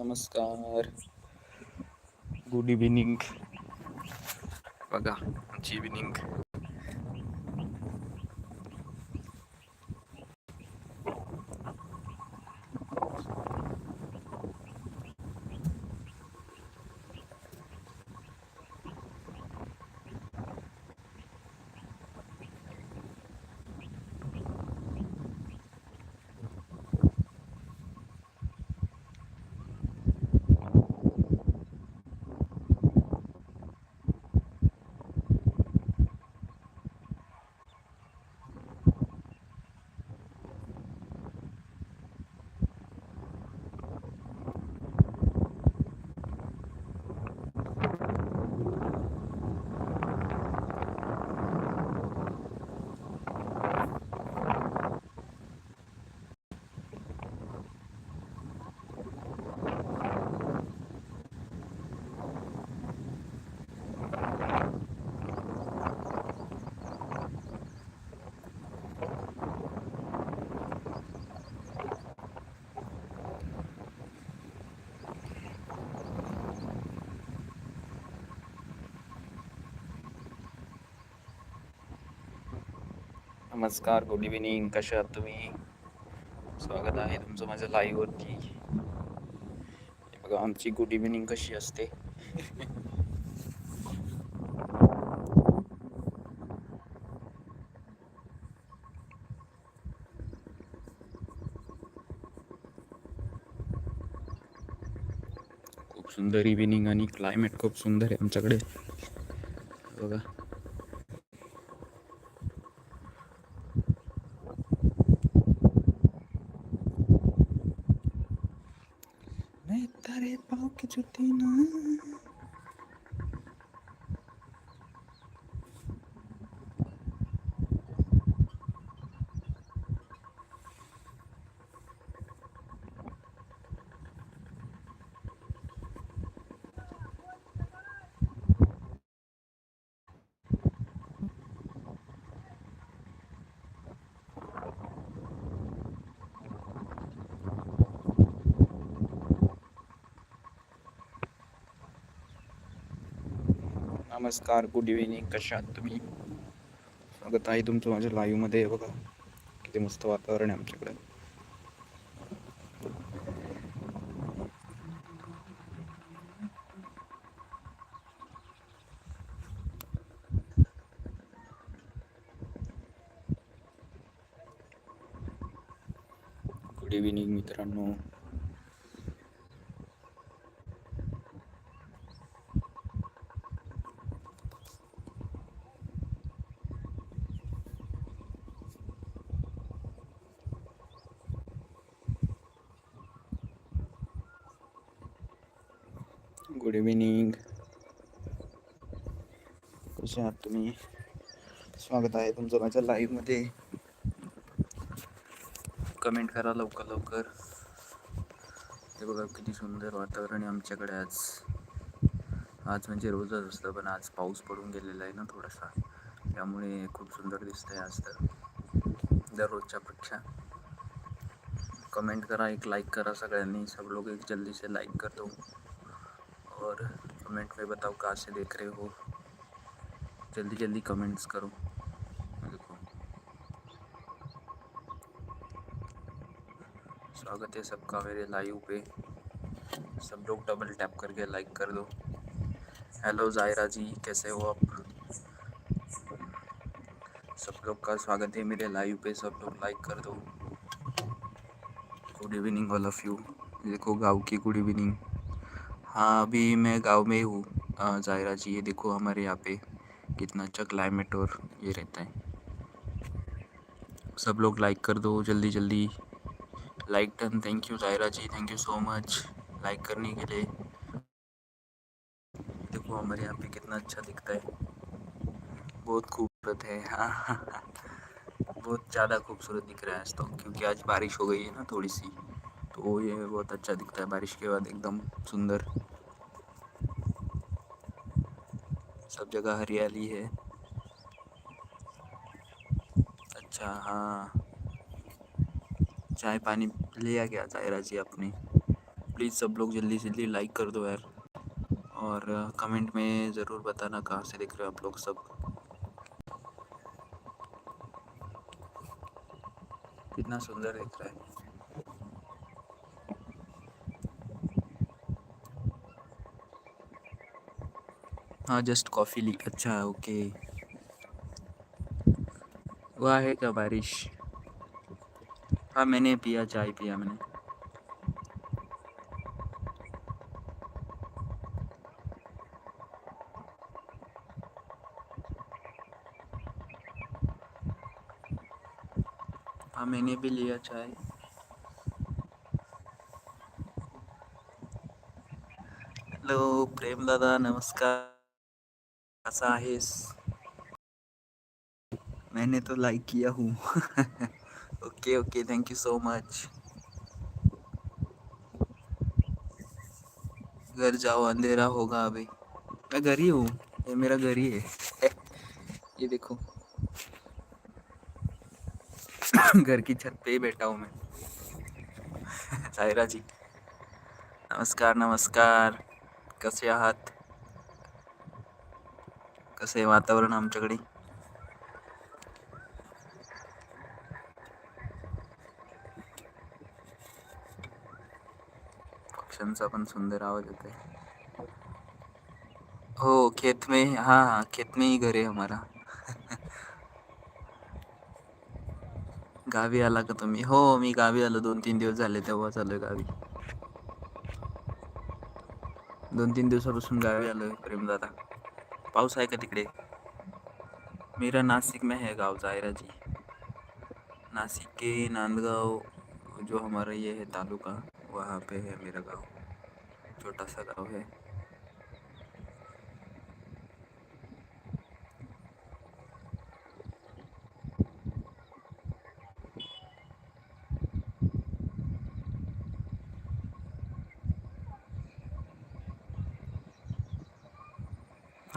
नमस्कार। Good evening बघा आमची इव्हिनिंग नमस्कार गुड इव्हिनिंग कसे आहात तुम्ही? स्वागत आहे तुमचं माझ्या लाईव्हवरती बघा, आमची गुड इव्हिनिंग कशी असते? खूप सुंदर इव्हिनिंग आणि क्लायमेट खूप सुंदर आहे आमच्याकडे. बघा. नमस्कार गुड इव्हिनिंग कशा आहात तुम्ही? स्वागत आहे तुमचं माझ्या लाईव्हमध्ये बघा किती मस्त वातावरण आहे आमच्याकडे. गुड इव्हिनिंग मित्रांनो गुड इव्हिनिंग कसे आहात तुम्ही? स्वागत आहे तुमचं माझ्या लाईव्हमध्ये कमेंट करा लवकर लवकर. ते बघा किती सुंदर वातावरण आहे आमच्याकडे आज. आज म्हणजे रोजच असतं पण आज पाऊस पडून गेलेला आहे ना थोडासा. त्यामुळे खूप सुंदर दिसतंय आज तर. दररोजच्या पेक्षा. कमेंट करा एक लाईक करा सगळ्यांनी. सब लोक एक जल्दी से लाईक करतो. और कमेंट में बताओ कहाँ से देख रहे हो। जल्दी जल्दी कमेंट्स करो। देखो स्वागत है सबका मेरे लाइव पे। सब लोग डबल टैप करके लाइक कर दो। हेलो जायरा जी, कैसे हो आप? सब लोग का स्वागत है मेरे लाइव पे, सब लोग लाइक कर दो। Good evening all of you देखो गाँव की गुड इवनिंग हाँ अभी मैं गाँव में ही हूँ। जायरा जी, ये देखो हमारे यहाँ पे कितना अच्छा क्लाइमेट और ये रहता है। सब लोग लाइक कर दो, जल्दी जल्दी। Like done thank you Zaira ji thank you so much like करने के लिए। देखो हमारे यहाँ पे कितना अच्छा दिखता है। बहुत खूबसूरत है हाँ। बहुत ज़्यादा खूबसूरत दिख रहा है आज तो क्योंकि आज बारिश हो गई है ना थोड़ी सी। तो ये बहुत अच्छा दिखता है, बारिश के बाद एकदम सुंदर। सब जगह हरियाली है। अच्छा हाँ। चाय पानी लिया गया, जायरा जी आपने प्लीज़ सब लोग जल्दी से जल्दी लाइक कर दो यार। और कमेंट में ज़रूर बताना कहाँ से देख रहे हो आप लोग सब। कितना सुंदर दिख रहा है। हाँ जस्ट कॉफ़ी ली। अच्छा ओके हुआ है क्या बारिश? हाँ मैंने पिया, चाय पिया मैंने। हाँ मैंने भी लिया चाय। हेलो प्रेम दादा, नमस्कार। कसा आहेस मैंने तो लाइक किया हूँ। Okay okay thank you so much घर जाओ, अंधेरा होगा अभी। मैं घर ही हूँ, ये मेरा घर ही है। ये देखो। घर की छत पे ही बैठा हूँ मैं। सायरा जी, नमस्कार नमस्कार। कसे आहात कसं आहे वातावरण आमच्याकडे? पक्ष्यांचा पण सुंदर आवाज येतोय. हो खेत में हाँ हाँ खेत में ही घर आहे हमारा गावी आला का तुम्ही? हो मी गावी आलो. दोन तीन दिवस झाले तेव्हा चालू गावी. दोन तीन दिवसापासून गावी आलोय प्रेमदादा. पाऊस आहे का तिकडे? मेरा नासिक में है गाँव जायरा जी। नासिक के नांदगांव, जो हमारा ये है तालुका, वहाँ पे है मेरा गाँव। छोटा सा गाँव है।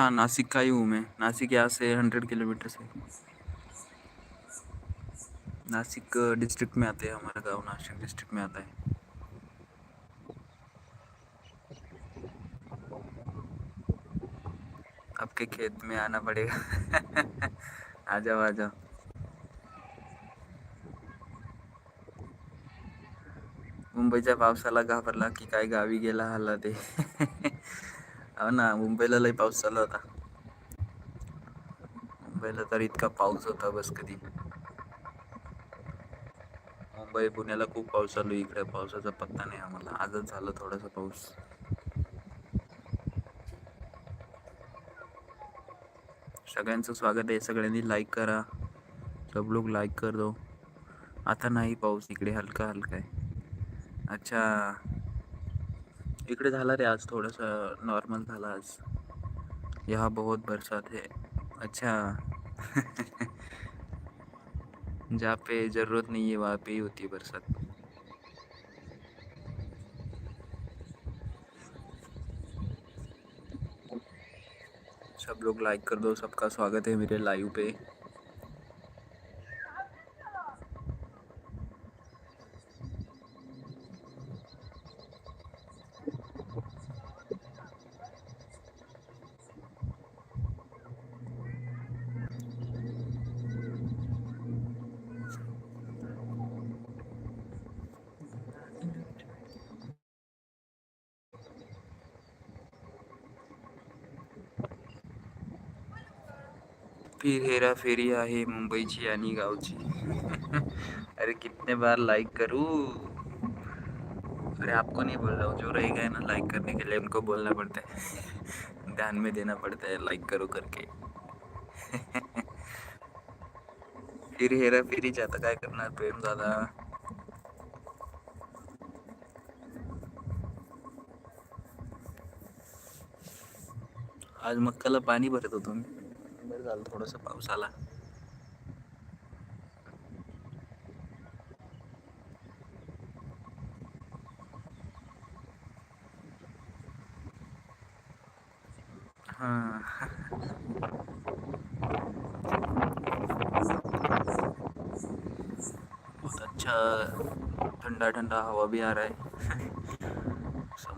हाँ नासिक का ही हूँ मैं। नासिक यहाँ से हंड्रेड किलोमीटर से नासिक डिस्ट्रिक्ट में आते हैं, हमारा गाँव नासिक डिस्ट्रिक्ट में आता है। आपके खेत में आना पड़ेगा। आ जाओ आ जाओ। मुंबईच्या पावसाला घाबरला की काय गावी गेला, हल्ला ते हो ना मुंबईला लई पाऊस चालू होता. मुंबईला तर इतका पाऊस होता बस कधी. मुंबई पुण्याला खूप पाऊस चालू आहे इकडे. पावसाचा पत्ता नाही आम्हाला. आजच झालं थोडासा पाऊस. सगळ्यांचं स्वागत आहे. सगळ्यांनी लाईक करा. सब लोग लाईक कर दो. आता नाही पाऊस. इकडे हलका हलका आहे. अच्छा. इकडे झाला रे आज थोडंसं नॉर्मल झाला आज. यहाँ बहुत बरसात है. अच्छा. जहाँ पे ज़रूरत नहीं है, वहाँ पे ही होती है बरसात. सब लोग लाइक कर दो, सबका स्वागत है मेरे लाइव पे. फिर हेरा फेरी है आहे मुंबईची आणि गावची. अरे कितने बार लाइक करूँ? अरे आपको नहीं बोल रहा हूँ, जो रहेगा ना लाइक करने के लिए उनको बोलना पड़ता है. ध्यान में देना पड़ता है लाइक करो करके. फिर हेरा फेरी जाता काय करणार प्रेम दादा? आज मक्काला पाणी भरत होतो मी बरं झालं थोडंसं पाऊस आला. बहुत अच्छा ठंडा ठंडा हवा भी आ रहा है मस्त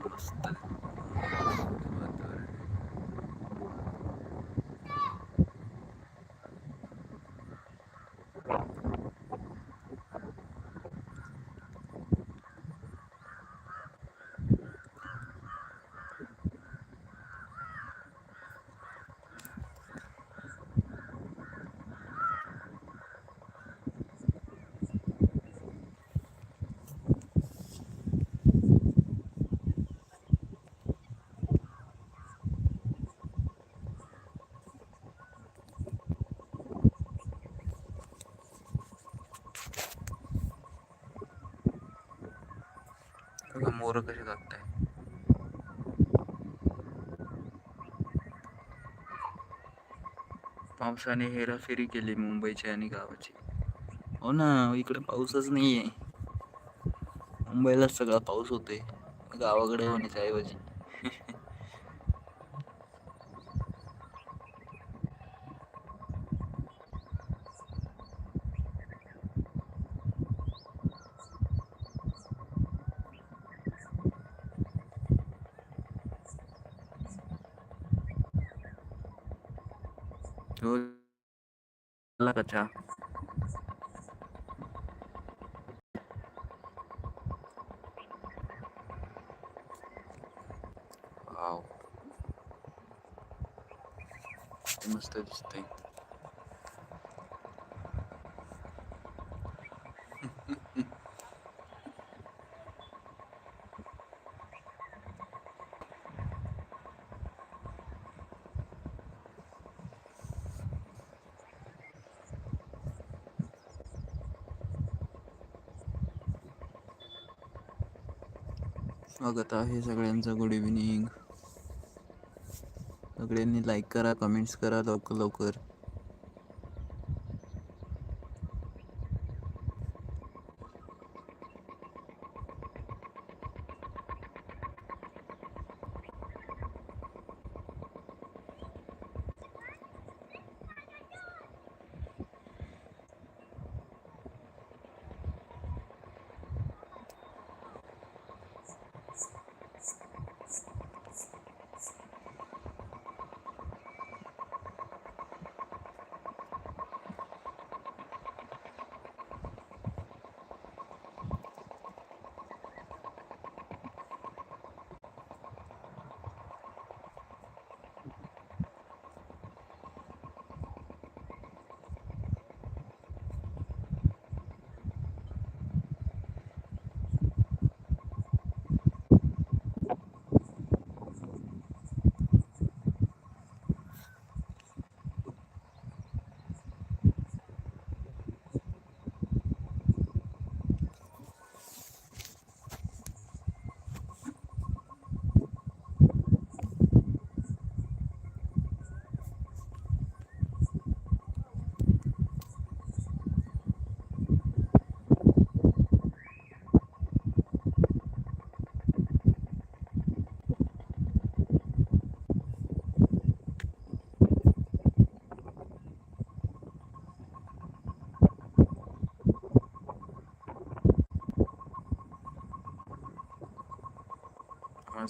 वातावरण. बघा मोर कसे पावसाने हेराफेरी केली मुंबईची आणि गावाची. हो ना इकडे पाऊसच नाही आहे मुंबईलाच सगळा पाऊस होतोय. गावाकडे होण्याच्या ऐवजी. हो झाला का चहा वाव मस्त स्वागत आहे सगळ्यांचं गुड इव्हिनिंग सगळ्यांनी लाईक करा कमेंट्स करा लवकर लवकर.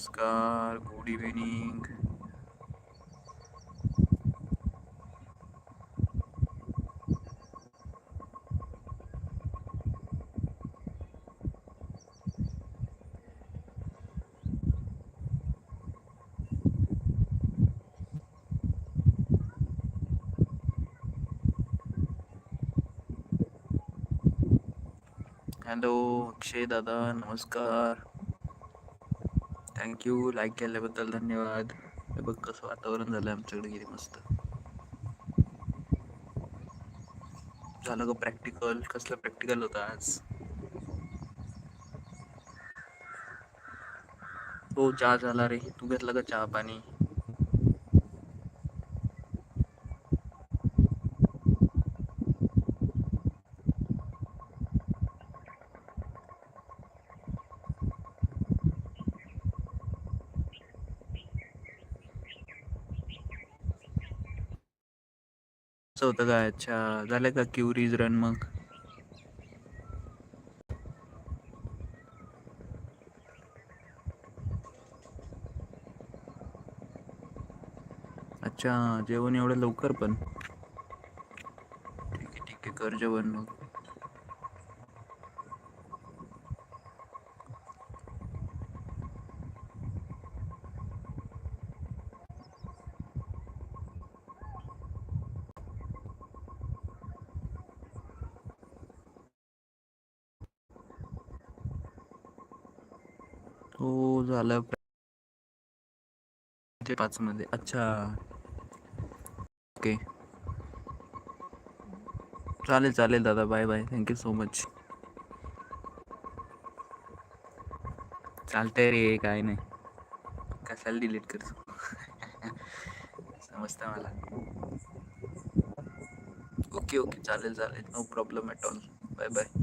नमस्कार गुड इवनिंग हेलो अक्षय दादा नमस्कार. थँक्यू. लाईक केल्याबद्दल धन्यवाद. हे बघ कसं वातावरण झालं आमच्याकडे. किती मस्त. झालं ग प्रॅक्टिकल कसलं प्रॅक्टिकल होतं आज? हो चहा झाला रे. तू घेतला का चहा पाणी? जास्त होता का? अच्छा झालं का क्युरीज रन मग? अच्छा जेवण एवढं लवकर पण. ठीक आहे ठीक आहे कर जेवण मग. झालं ते अच्छा। ओके। चालेल चालेल दादा bye bye thank you so much चालतंय रे, काय नाही. कशाला डिलीट करतो? समजतं मला. Okay okay. चालेल चालेल. No problem at all bye bye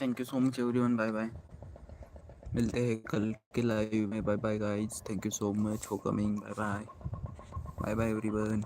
thank you so much everyone bye bye मिलते हैं कल के लाइव में. Bye bye guys thank you so much for coming bye bye bye bye everyone